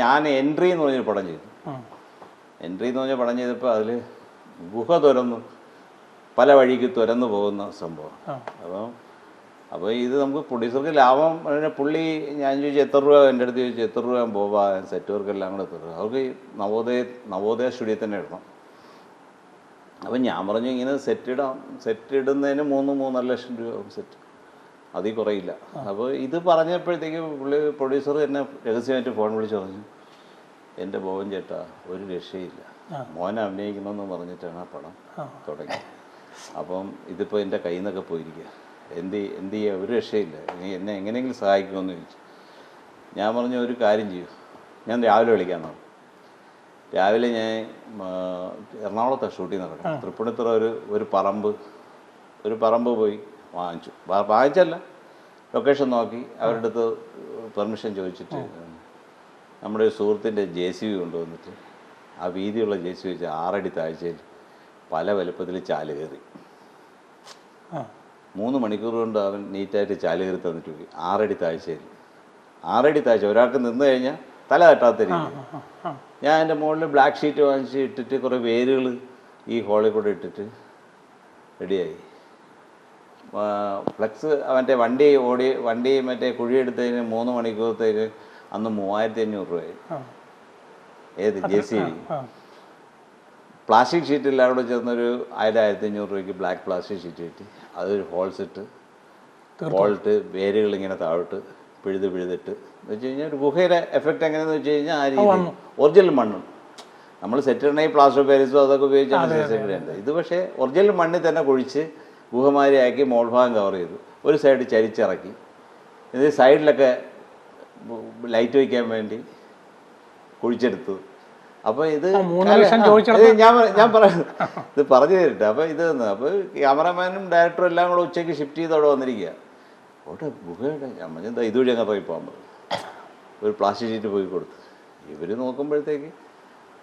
ഞാൻ എൻട്രി എന്ന് പറഞ്ഞൊരു പടം ചെയ്തു. എൻട്രി എന്ന് പറഞ്ഞ പടം ചെയ്തപ്പോൾ അതിൽ ഗുഹ തുരന്നു പല വഴിക്ക് തുരന്നു പോകുന്ന സംഭവം. അപ്പം അപ്പോൾ ഇത് നമുക്ക് പ്രൊഡ്യൂസർക്ക് ലാഭം പുള്ളി ഞാൻ ചോദിച്ചു എത്ര രൂപ എന്റെ അടുത്ത്? ചോദിച്ചു എത്ര രൂപ പോവാ സെറ്റ് വർക്കെല്ലാം കൂടെ എത്ര രൂപ അവർക്ക് ഈ നവോദയ നവോദയ സ്റ്റുഡിയോ തന്നെ ഇടണം. അപ്പം ഞാൻ പറഞ്ഞു ഇങ്ങനെ സെറ്റ് ഇടാം സെറ്റ് ഇടുന്നതിന് മൂന്ന് മൂന്നര ലക്ഷം രൂപ സെറ്റ് അതിൽ കുറയില്ല. അപ്പോൾ ഇത് പറഞ്ഞപ്പോഴത്തേക്ക് പുള്ളി പ്രൊഡ്യൂസർ എന്നെ രഹസ്യമായിട്ട് ഫോൺ വിളിച്ച് പറഞ്ഞു എന്റെ മോഹൻ ചേട്ടാ ഒരു രക്ഷയില്ല. മോൻ അഭിനയിക്കണമെന്ന് പറഞ്ഞിട്ടാണ് ആ പടം തുടങ്ങി അപ്പം ഇതിപ്പോൾ എന്റെ കയ്യിൽ നിന്നൊക്കെ പോയിരിക്കുക. എന്ത് എന്ത് ചെയ്യുക ഒരു രക്ഷയില്ല. നീ എന്നെ എങ്ങനെയെങ്കിലും സഹായിക്കുമെന്ന് ചോദിച്ചു. ഞാൻ പറഞ്ഞ ഒരു കാര്യം ചെയ്യൂ. ഞാൻ രാവിലെ വിളിക്കാൻ നോക്കും രാവിലെ ഞാൻ എറണാകുളത്താണ് ഷൂട്ടിങ് നടക്കുന്നത്. തൃപ്പൂണിത്തുറ ഒരു ഒരു പറമ്പ് ഒരു പറമ്പ് പോയി. വാങ്ങിച്ചു. വാങ്ങിച്ചല്ല. ലൊക്കേഷൻ നോക്കി. അവരുടെ അടുത്ത് പെർമിഷൻ ചോദിച്ചിട്ട് നമ്മുടെ ഒരു സുഹൃത്തിന്റെ ജെ സി ബി കൊണ്ടുവന്നിട്ട് ആ വീതിയുള്ള ജെ സി ബി വെച്ച് ആറടി താഴ്ചയിൽ പല വലുപ്പത്തിൽ ചാൽ കയറി. മൂന്ന് മണിക്കൂർ കൊണ്ട് അവൻ നീറ്റായിട്ട് ചാൽ കയറി തന്നിട്ട് പോയി. ആറടി താഴ്ചയിൽ. ആറടി താഴ്ച. ഒരാൾക്ക് നിന്ന് കഴിഞ്ഞാൽ തല തട്ടാത്ത രീതി. ഞാൻ എന്റെ മുകളിൽ ബ്ലാക്ക് ഷീറ്റ് വാങ്ങിച്ച് ഇട്ടിട്ട് കുറേ വേരുകൾ ഈ ഹോളിൽ കൂടെ ഇട്ടിട്ട് റെഡിയായി ഫ്ലെക്സ് അവന്റെ വണ്ടി ഓടി വണ്ടി മറ്റേ കുഴിയെടുത്തതിന് മൂന്ന് മണിക്കൂറത്തേക്ക് അന്ന് മൂവായിരത്തി അഞ്ഞൂറ് രൂപയായി. ഏത്? J C B. Plastic sheet എല്ലാം കൂടെ ചേർന്നൊരു ആയിരം ആയിരത്തി അഞ്ഞൂറ് രൂപയ്ക്ക് ബ്ലാക്ക് പ്ലാസ്റ്റിക് ഷീറ്റ് കിട്ടി. അതൊരു ഹോൾസ് ഇട്ട് ഹോൾട്ട് വേരുകൾ ഇങ്ങനെ താഴോട്ട് പിഴുത് പിഴുതിട്ട്. എന്ന് വെച്ച് കഴിഞ്ഞാൽ ഒരു ഗുഹയുടെ എഫക്റ്റ് എങ്ങനെയെന്ന് വെച്ച് കഴിഞ്ഞാൽ ആ രീതി ഒറിജിനൽ മണ്ണും. നമ്മൾ സെറ്റ് ഈ പ്ലാസ്റ്റർ പേരിസോ അതൊക്കെ ഉപയോഗിച്ചാണ് ഇത് പക്ഷേ ഒറിജിനൽ മണ്ണിൽ തന്നെ കുഴിച്ച് ഗുഹമാരിയാക്കി മോൾഭാഗം കവർ ചെയ്തു. ഒരു സൈഡ് ചരിച്ചിറക്കി. ഇത് സൈഡിലൊക്കെ ലൈറ്റ് വയ്ക്കാൻ വേണ്ടി കുഴിച്ചെടുത്തു. അപ്പോൾ ഇത് ഞാൻ ഞാൻ പറയാം ഇത് പറഞ്ഞു തരട്ടെ. അപ്പോൾ ഇത് അപ്പോൾ ക്യാമറമാനും ഡയറക്ടറും എല്ലാം കൂടെ ഉച്ചയ്ക്ക് ഷിഫ്റ്റ് ചെയ്ത് അവിടെ വന്നിരിക്കുക അവിടെ പറഞ്ഞു "ദാ ഇതുവഴി അങ്ങ് ഇറങ്ങി പോകാൻ പറഞ്ഞു. ഒരു പ്ലാസ്റ്റിക് ഷീറ്റ് പോയി കൊടുത്തു. ഇവർ നോക്കുമ്പോഴത്തേക്ക്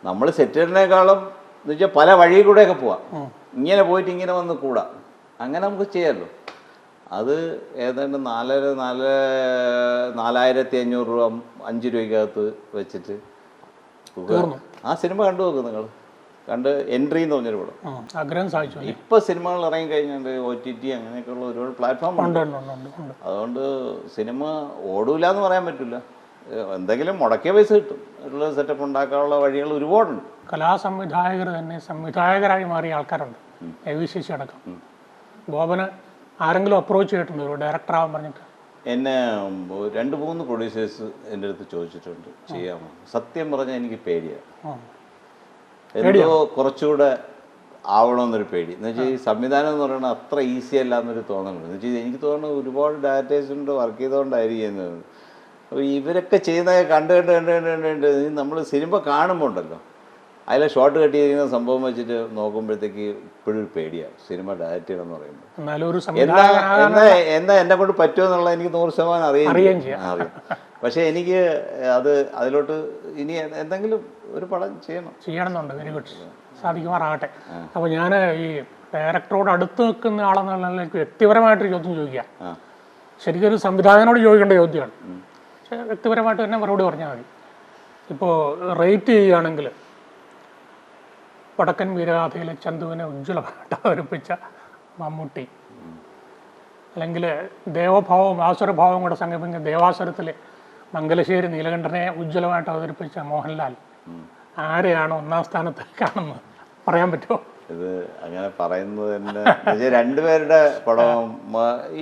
നമ്മൾ സെറ്റിനേക്കാളും എന്ന് വെച്ചാൽ പല വഴിയിൽ കൂടെയൊക്കെ പോവാം. ഇങ്ങനെ പോയിട്ട് ഇങ്ങനെ വന്ന് കൂടാം. അങ്ങനെ നമുക്ക് ചെയ്യാമല്ലോ അത് ഏതാണ്ട് നാലര നാല് നാലായിരത്തി അഞ്ഞൂറ് രൂപ അഞ്ച് രൂപയ്ക്കകത്ത് വെച്ചിട്ട് ആ സിനിമ കണ്ടു നോക്കും നിങ്ങൾ. കണ്ട് എൻട്രി എന്ന് പറഞ്ഞൊരു പടം. ആഗ്രഹം സാധിച്ചു ഇപ്പൊ സിനിമകൾ ഇറങ്ങി കഴിഞ്ഞാൽ ഒ ടി ടി അങ്ങനെയൊക്കെയുള്ള ഒരുപാട് പ്ലാറ്റ്ഫോം ഉണ്ട്. അതുകൊണ്ട് സിനിമ ഓടൂല എന്ന് പറയാൻ പറ്റില്ല. എന്തെങ്കിലും മുടക്കിയ പൈസ കിട്ടും. ഉള്ള സെറ്റപ്പ് ഉണ്ടാക്കാനുള്ള വഴികൾ ഒരുപാടുണ്ട്. കലാസംവിധായകർ തന്നെ സംവിധായകരായി മാറിയ ആൾക്കാരുണ്ട്. എ വി ശശി അടക്കം ബോബന് ആരെങ്കിലും അപ്രോച്ച് ചെയ്തിട്ടുണ്ടോ? ഒരു ഡയറക്ടറാവാൻ പറഞ്ഞിട്ട്. എന്നെ രണ്ട് മൂന്ന് പ്രൊഡ്യൂസേഴ്സ് എന്റെ അടുത്ത് ചോദിച്ചിട്ടുണ്ട്. ചെയ്യാമോ? സത്യം പറഞ്ഞാൽ എനിക്ക് പേടിയാണ്. എന്തോ കുറച്ചുകൂടെ ആവണമെന്നൊരു പേടി. എന്ന് വെച്ചാൽ ഈ സംവിധാനം എന്ന് പറയുന്നത് അത്ര ഈസി അല്ല എന്നൊരു തോന്നുന്നുണ്ട് എന്ന് വെച്ചാൽ എനിക്ക് തോന്നുന്നത് ഒരുപാട് ഡയറക്ടേഴ്സിന്റെ വർക്ക് ചെയ്തുകൊണ്ടായിരിക്കും എന്നത് അപ്പോൾ ഇവരൊക്കെ ചെയ്യുന്നതായി കണ്ട് കണ്ട് കണ്ട് കണ്ട് കണ്ട് കണ്ട് നമ്മൾ സിനിമ കാണുമ്പോൾ ഉണ്ടല്ലോ. അതിലെ ഷോട്ട് കട്ട് ചെയ്തിരിക്കുന്ന സംഭവം വെച്ചിട്ട് നോക്കുമ്പോഴത്തേക്ക് ഇപ്പോഴും പേടിയാണ് സിനിമ ഡയറക്റ്റ് ചെയ്യണം എന്ന് പറയുമ്പോൾ എന്താ എന്താ എന്നാ സംവിധായകൻ എന്നാ കൊണ്ട് പറ്റുമെന്നുള്ള എനിക്ക് നൂറ് ശതമാനം അറിയാം അറിയാം. പക്ഷേ എനിക്ക് അത് അതിലോട്ട് ഇനി എന്തെങ്കിലും ഒരു പടം ചെയ്യണം. ചെയ്യണമെന്നുണ്ട്. വെരി ഗുഡ് സാധിക്കുമാറാകട്ടെ. അപ്പോൾ ഞാൻ ഈ ഡയറക്ടറോട് അടുത്ത് നിൽക്കുന്ന ആളെന്നുള്ള നിലയ്ക്ക് വ്യക്തിപരമായിട്ടൊരു ചോദ്യം ചോദിക്കാം. ആ. ശരിക്കും ഒരു സംവിധായകനോട് ചോദിക്കേണ്ട ചോദ്യമാണ്. പക്ഷേ വ്യക്തിപരമായിട്ട് തന്നെ മറുപടി പറഞ്ഞാൽ മതി. ഇപ്പോൾ റേറ്റ് ചെയ്യുകയാണെങ്കിൽ വടക്കൻ വീരഗാഥയിലെ ചന്തുവിനെ ഉജ്ജ്വലമായിട്ട് അവതരിപ്പിച്ച മമ്മൂട്ടി. അല്ലെങ്കിൽ ദേവഭാവവും ആസുരഭാവവും കൂടെ സംഗമിക്കുന്ന ദേവാസുരത്തിലെ മംഗലശ്ശേരി നീലകണ്ഠനെ ഉജ്ജ്വലമായിട്ട് അവതരിപ്പിച്ച മോഹൻലാൽ. ആരെയാണ് ഒന്നാം സ്ഥാനത്ത് കാണുന്നത്? പറയാൻ പറ്റുമോ? ഇത് അങ്ങനെ പറയുന്നത് തന്നെ. രണ്ടുപേരുടെ പടവും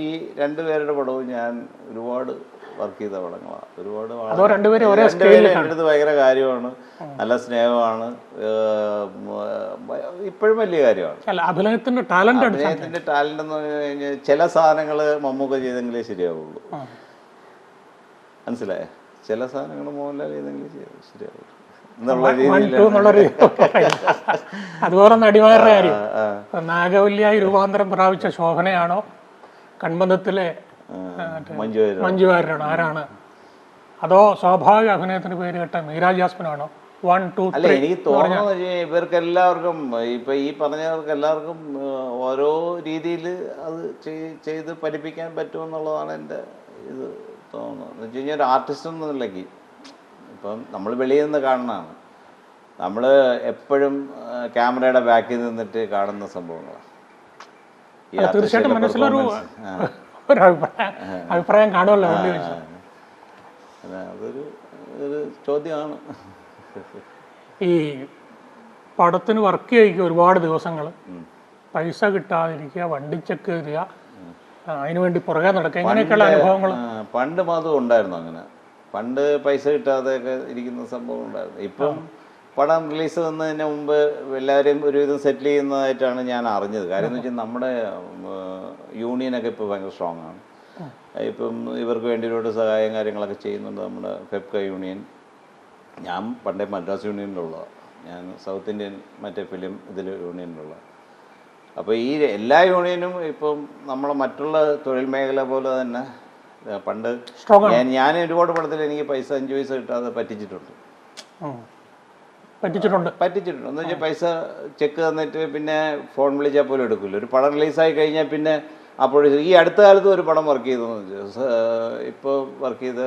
ഈ രണ്ടുപേരുടെ പടവും ഞാൻ ഒരുപാട് വർക്ക് ചെയ്ത പടങ്ങളാണ് ഒരുപാട് രണ്ടുപേരും ഭയങ്കര കാര്യമാണ്. നല്ല സ്നേഹമാണ്. ഇപ്പോഴും വലിയ കാര്യമാണ്. അഭിനയത്തിന്റെ ടാലന്റ് അഭിനയത്തിന്റെ ടാലന്റ് എന്ന് പറഞ്ഞു കഴിഞ്ഞാൽ ചില സാധനങ്ങൾ മമ്മൂക്ക ചെയ്തെങ്കിലേ ശരിയാവുള്ളൂ. മനസ്സിലായേ? ചില സാധനങ്ങൾ മോഹൻലാൽ ചെയ്തെങ്കിലേ ശരി- ശരിയാവുള്ളൂ. അതുപോലെ നടിമാരുടെ കാര്യം. നാഗവല്യായി രൂപാന്തരം പ്രാപിച്ച ശോഭനയാണോ കൺബന്ധത്തിലെ മഞ്ജു. ആരാണ്? അതോ സ്വാഭാവിക അഭിനയത്തിന് പേര് കേട്ട മീര ജാസ്മിനാണോ? വൺ ടു അല്ല എനിക്ക് കഴിഞ്ഞാൽ ഇവർക്ക് എല്ലാവർക്കും ഇപ്പൊ ഈ പറഞ്ഞവർക്ക് എല്ലാവർക്കും ഓരോ രീതിയിൽ അത് ചെയ്- ചെയ്ത് പഠിപ്പിക്കാൻ പറ്റുമെന്നുള്ളതാണ് എന്റെ ഇത് തോന്നുന്നത്. എന്ന് വെച്ച് കഴിഞ്ഞാൽ ഒരു ആർട്ടിസ്റ്റ് എന്ന നിലയ്ക്ക് അപ്പം നമ്മൾ വെളിയിൽ നിന്ന് കാണുന്നതാണ്. നമ്മൾ എപ്പോഴും ക്യാമറയുടെ ബാക്കിൽ നിന്നിട്ട് കാണുന്ന സംഭവങ്ങളാണ്. തീർച്ചയായിട്ടും മനസ്സിലൊരു. ഒരു അഭിപ്രായം അഭിപ്രായം കാണുമല്ലോ. അതൊരു ഒരു ചോദ്യമാണ്. ഈ പടത്തിന് വർക്ക് ചെയ്യിക്കുക ഒരുപാട് ദിവസങ്ങൾ പൈസ കിട്ടാതിരിക്കുക വണ്ടി ചെക്ക് അതിനു വേണ്ടി പുറകെ നടക്കുക ഇങ്ങനെയൊക്കെയുള്ള അനുഭവങ്ങൾ പണ്ട് മാത്രം ഉണ്ടായിരുന്നു അങ്ങനെ. പണ്ട് പൈസ കിട്ടാതെയൊക്കെ ഇരിക്കുന്ന സംഭവം ഉണ്ടായിരുന്നു. ഇപ്പം പടം റിലീസ് വന്നതിന് മുമ്പ് എല്ലാവരെയും ഒരുവിധം സെറ്റിൽ ചെയ്യുന്നതായിട്ടാണ് ഞാൻ അറിഞ്ഞത്. കാര്യം എന്ന് വെച്ചാൽ നമ്മുടെ യൂണിയനൊക്കെ ഇപ്പോൾ ഭയങ്കര സ്ട്രോങ് ആണ്. ഇപ്പം ഇവർക്ക് വേണ്ടി ഒരുപാട് സഹായം കാര്യങ്ങളൊക്കെ ചെയ്യുന്നുണ്ട് നമ്മുടെ ഫെപ്ക യൂണിയൻ. ഞാൻ പണ്ടേ മദ്രാസ് യൂണിയനിലുള്ളതാണ്. ഞാൻ സൗത്ത് ഇന്ത്യൻ മറ്റേ ഫിലിം ഇതിൽ യൂണിയനിലുള്ള അപ്പോൾ ഈ എല്ലാ യൂണിയനും ഇപ്പം നമ്മളെ മറ്റുള്ള തൊഴിൽ മേഖല പോലെ തന്നെ പണ്ട് ഞാൻ ഞാൻ ഒരുപാട് പടത്തിൽ എനിക്ക് പൈസ അഞ്ച് പൈസ കിട്ടാതെ പറ്റിച്ചിട്ടുണ്ട്. പറ്റിച്ചിട്ടുണ്ട്. പറ്റിച്ചിട്ടുണ്ട്. എന്ന് വെച്ചാൽ പൈസ ചെക്ക് തന്നിട്ട് പിന്നെ ഫോൺ വിളിച്ചാൽ പോലും എടുക്കില്ല ഒരു പടം റിലീസ് ആയി കഴിഞ്ഞാൽ പിന്നെ അപ്പോൾ ഈ അടുത്ത കാലത്ത് ഒരു പടം വർക്ക് ചെയ്തെന്ന് ഇപ്പോൾ വർക്ക് ചെയ്ത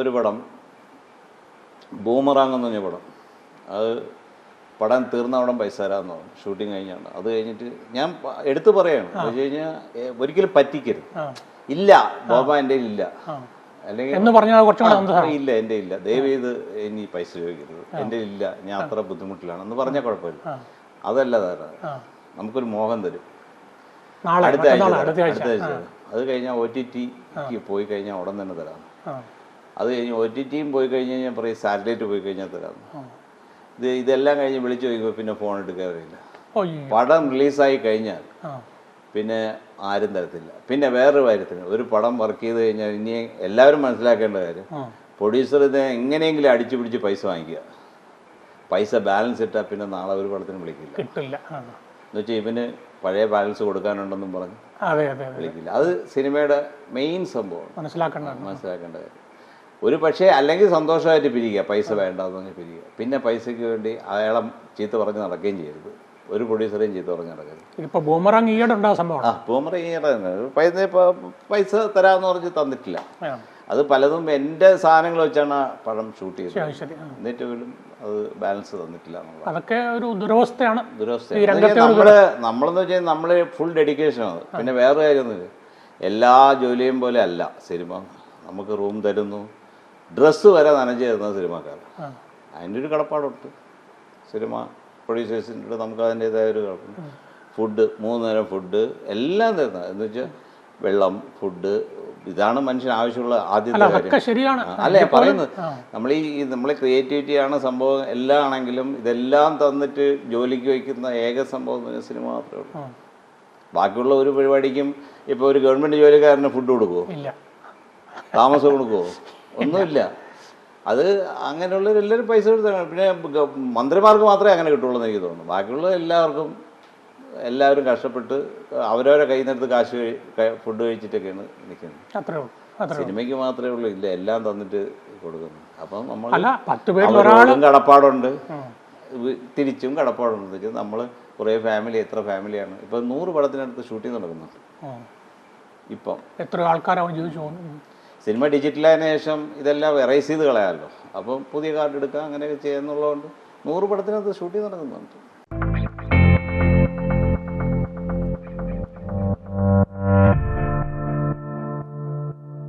ഒരു പടം. ബൂമറാങ് എന്ന് പറഞ്ഞ പടം. അത് പടം തീർന്ന അവിടെ പൈസ തരാമെന്ന് പറഞ്ഞു. ഷൂട്ടിങ് കഴിഞ്ഞാണ്. അത് കഴിഞ്ഞിട്ട് ഞാൻ എടുത്തു പറയാണ്. എന്ന് വെച്ച് കഴിഞ്ഞാൽ ഒരിക്കലും പറ്റിക്കരുത്. ഇല്ല. ബോബ എന്റെ ഇല്ല. അല്ലെങ്കിൽ എന്ന് പറഞ്ഞാൽ ഇല്ല എന്റെ ഇല്ല. ദയവ് ചെയ്ത് ഇനി പൈസ ചോദിക്കരുത്. എന്റെ ഇല്ല ഞാൻ അത്ര ബുദ്ധിമുട്ടിലാണ് എന്ന് പറഞ്ഞാൽ കുഴപ്പമില്ല. അതല്ല നമുക്കൊരു മോഹം തരും. അടുത്ത ആഴ്ച അടുത്ത ആഴ്ച. അത് കഴിഞ്ഞാൽ ഒ ടി ടിക്ക് പോയി കഴിഞ്ഞാൽ ഉടൻ തന്നെ തരാം. അത് കഴിഞ്ഞ് ഒ ടി ടിയും പോയി കഴിഞ്ഞ് കഴിഞ്ഞാൽ പറയും സാറ്റലൈറ്റ് പോയി കഴിഞ്ഞാൽ തരാം. ഇത് ഇതെല്ലാം കഴിഞ്ഞ് വിളിച്ചു ചോദിക്കുമ്പോൾ പിന്നെ ഫോൺ എടുക്കാറില്ല. പടം റിലീസായി കഴിഞ്ഞാൽ പിന്നെ ആരും തരത്തില്ല. പിന്നെ വേറൊരു കാര്യത്തിന് ഒരു പടം വർക്ക് ചെയ്ത് കഴിഞ്ഞാൽ ഇനി എല്ലാവരും മനസ്സിലാക്കേണ്ട കാര്യം പ്രൊഡ്യൂസർ ഇതിനെ എങ്ങനെയെങ്കിലും അടിച്ചു പിടിച്ച് പൈസ വാങ്ങിക്കുക. പൈസ ബാലൻസ് ഇട്ടാൽ പിന്നെ നാളെ ഒരു പടത്തിന് വിളിക്കില്ല. കിട്ടില്ല. ആ. എന്ന് വെച്ചാൽ ഇവന് പഴയ ബാലൻസ് കൊടുക്കാനുണ്ടെന്നും പറഞ്ഞ് വിളിക്കില്ല. അത് സിനിമയുടെ മെയിൻ സംഭവം. മനസ്സിലാക്കേണ്ടതാണ്. മനസ്സിലാക്കേണ്ട കാര്യം. ഒരു പക്ഷേ അല്ലെങ്കിൽ സന്തോഷമായിട്ട് പിരിക്കുക പൈസ വേണ്ടെന്ന് പറഞ്ഞ് പിരിക്കുക പിന്നെ പൈസയ്ക്ക് വേണ്ടി അയാളെ ചീത്ത പറഞ്ഞ് നടക്കുകയും ചെയ്യരുത്. ഒരു പ്രൊഡ്യൂസറേയും ചെയ്ത് പറഞ്ഞ് ഇപ്പോൾ ബൂമറാങ് ഈയിടെ സംഭവം ആ ഈയിടെ പൈസ പൈസ തരാമെന്ന് പറഞ്ഞ് തന്നിട്ടില്ല. അത് പലതും എന്റെ സാധനങ്ങൾ വെച്ചാണ് പഴം ഷൂട്ട് ചെയ്തത്. ശരി ശരി. ആ. എന്നിട്ട് പോലും അത് ബാലൻസ് തന്നിട്ടില്ല അതൊക്കെ ഒരു ദുരവസ്ഥയാണ്. ദുരവസ്ഥ ഈ രംഗത്തെ നമ്മൾ നമ്മളെന്ന് വെച്ചാൽ നമ്മൾ ഫുൾ ഡെഡിക്കേഷൻ ആണ്. പിന്നെ വേറെ കാര്യമൊന്നുമില്ല. എല്ലാ ജോലിയും പോലെ അല്ല സിനിമ. നമുക്ക് റൂം തരുന്നു. ഡ്രസ്സ് വരെ നനഞ്ഞു തരുന്ന സിനിമക്കാർ. അതിന്റെ ഒരു കടപ്പാടുണ്ട്. സിനിമ പ്രൊഡ്യൂസേഴ്സിന്റെ നമുക്ക് അതിന്റെതായ ഒരു കുഴപ്പം ഫുഡ് മൂന്ന് നേരം ഫുഡ് എല്ലാം തരുന്നത് എന്ന് വെച്ചാൽ വെള്ളം ഫുഡ് ഇതാണ് മനുഷ്യന് ആവശ്യമുള്ള ആദ്യത്തെ കാര്യം. അല്ലെ ശരിയാണ്. അല്ലേ പറയുന്നത്. നമ്മൾ ഈ നമ്മൾ നമ്മളെ ക്രിയേറ്റിവിറ്റി ആണ് സംഭവം എല്ലാം ആണെങ്കിലും ഇതെല്ലാം തന്നിട്ട് ജോലിക്ക് വയ്ക്കുന്ന ഏക സംഭവം എന്ന് സിനിമ മാത്രമേ ഉള്ളൂ. ബാക്കിയുള്ള ഒരു പരിപാടിക്കും ഇപ്പോൾ ഒരു ഗവൺമെന്റ് ജോലിക്കാരന് ഫുഡ് കൊടുക്കുമോ താമസം കൊടുക്കുമോ ഒന്നുമില്ല. അത് അങ്ങനെയുള്ളവർ എല്ലാവരും പൈസ കൊടുത്താണ്. പിന്നെ മന്ത്രിമാർക്ക് മാത്രമേ അങ്ങനെ കിട്ടുള്ളൂ എന്ന് എനിക്ക് തോന്നുന്നു. ബാക്കിയുള്ള എല്ലാവർക്കും എല്ലാവരും കഷ്ടപ്പെട്ട് അവരവരെ കയ്യിൽ നിന്നെടുത്ത് കാശ് ഫുഡ് കഴിച്ചിട്ടൊക്കെയാണ് നിൽക്കുന്നത്. അത്രേ ഉള്ളൂ. സിനിമയ്ക്ക് മാത്രമേ ഉള്ളൂ. ഇല്ല എല്ലാം തന്നിട്ട് കൊടുക്കുന്നു. അപ്പം നമ്മൾ കടപ്പാടുണ്ട്. തിരിച്ചും കടപ്പാടുണ്ട്. നമ്മൾ കുറേ ഫാമിലി എത്ര ഫാമിലിയാണ് ഇപ്പം നൂറ് പടത്തിനടുത്ത് ഷൂട്ടിംഗ് നടക്കുന്നുണ്ട്. ഇപ്പം. എത്ര ആൾക്കാരാവും ജീവിച്ചു പോകുന്നു സിനിമ ഡിജിറ്റലായതിനു ശേഷം ഇതെല്ലാം എറൈസ് ചെയ്ത് കളയാമല്ലോ. അപ്പം പുതിയ കാർഡ് എടുക്കുക അങ്ങനെയൊക്കെ ചെയ്യുന്നുള്ളതുകൊണ്ട് നൂറ് പടത്തിനകത്ത് ഷൂട്ടിംഗ് നടക്കുന്നുണ്ട്.